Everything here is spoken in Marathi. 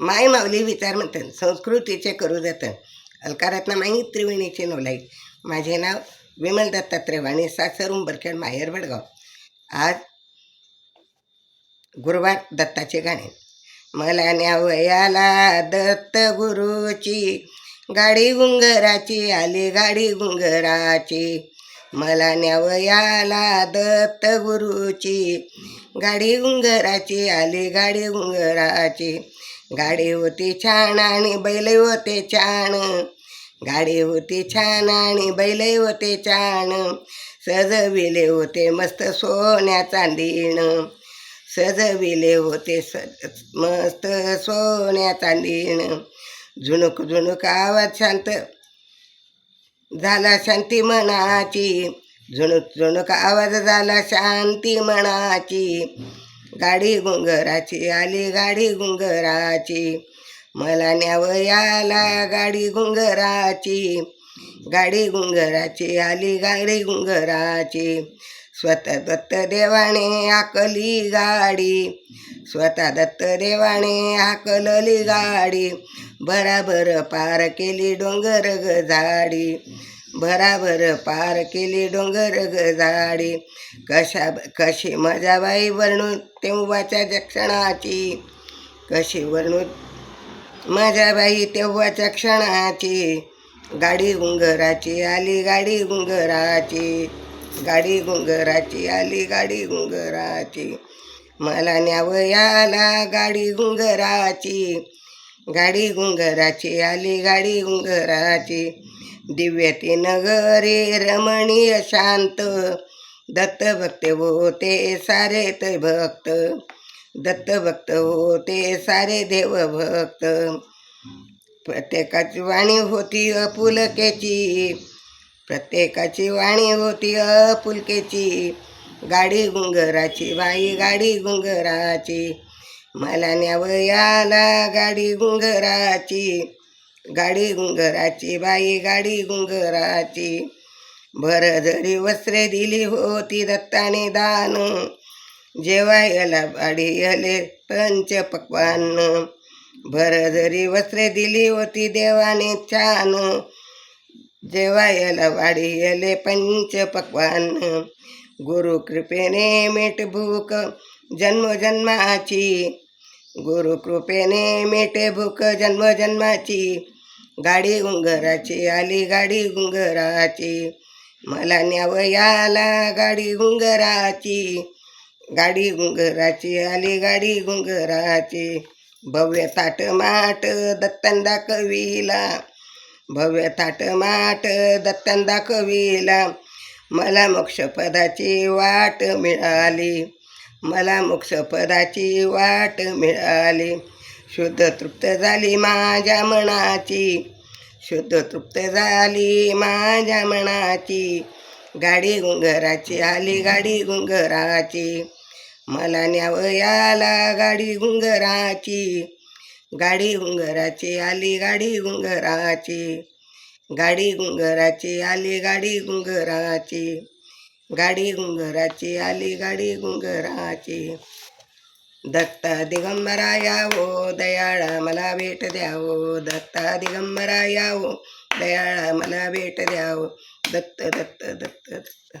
माय माऊली विचार म्हणतात संस्कृतीचे करू जातं. अलकारातनं माई त्रिवेणीचे नोलाई माझे नाव विमल दत्तात्रय वाणी सासर उंबरखेड माहेर वडगाव. आज गुरुवार दत्ताचे गाणे. मला न्यावयाला दत्त गुरुची गाडी गुंगराची आली गाडी गुंगराची मला न्यावयाला दत्त गुरुची गाडी गुंगराची आली गाडी गुंगराची गाडी होती छान आणि बैल होते छान. गाडी होती छान आणि बैल होते छान. सजविले होते मस्त सोन्या चांदीनं सजविले होते स मस्त सोन्या चांदीनं झुणूक झुणूक आवाज शांत. झाला शांती मनाची. झुणूक झुणूक आवाज झाला शांती मनाची. गाडी गुंगराची आली गाडी गुंगराची मला न्यावयाला गाडी गुंगराची गाडी गुंगराची आली गाडी गुंगराची स्वतः दत्त देवाने आकली गाडी. स्वतः दत्त देवाने आकलली गाडी. बराबर पार केली डोंगर ग झाडी. भराभर पार केली डोंगर ग झाडी. कशा कशी मजा बाई वर्णू तेव्हाच्या क्षणाची. कशी वर्णू माझ्या बाई तेव्हाच्या क्षणाची. गाडी गुंगराची आली गाडी गुंगराची गाडी गुंगराची आली गाडी गुंगराची मला न्यावयाला गाडी गुंगराची गाडी गुंगराची आली गाडी गुंगराची दिव्यती नगरे रमणीय शांत. दत्त भक्त होते सारे ते भक्त. दत्त भक्त होते सारे देव भक्त. प्रत्येकाची वाणी होती अपुलकेची. प्रत्येकाची वाणी होती अपुलकेची. गाडी गुंगराची बाई गाडी गुंगराची मला न्यावयाला गाडी गुंगराची गाडी गुंगराची बाई गाडी गुंगराची. भरधरी वस्त्रे दिली होती दत्ताने दान. जेवायला बाडीयले पंच पक्वान भरधरी वस्त्रे दिली होती देवाने छान. जेवायला वाढीयले पंच पक्वान गुरु कृपेने मेट भूक जन्मजन्माची. गुरुकृपेने मेटे भूक जन्मजन्माची गाडी गुंगराची आली गाडी गुंगराची मला न्यावयाला गाडी गुंगराची गाडी गुंगराची आली गाडी गुंगराची भव्य ताट माट दत्तंदा कवीला. भव्य थाट माट दत्तंदा कवीला. मला मोक्षपदाची वाट मिळाली. मला मोक्षपदाची वाट मिळाली. शुद्ध तृप्त झाली माझ्या मनाची. शुद्ध तृप्त झाली माझ्या मनाची. गाडी गुंगराची आली गाडी गुंगराची मला न्यावयाला गाडी गुंगराची गाडी गुंगराची आली गाडी गुंगराची गाडी गुंगराची आली गाडी गुंगराची गाडी गुंगराची आली गाडी गुंगराची दत्ता दिगंबरा यावो दयाळा मला भेट द्यावो. दत्ता दिगंबरा यावो दयाळा मला भेट द्यावो. दत्त दत्त दत्त दत्त.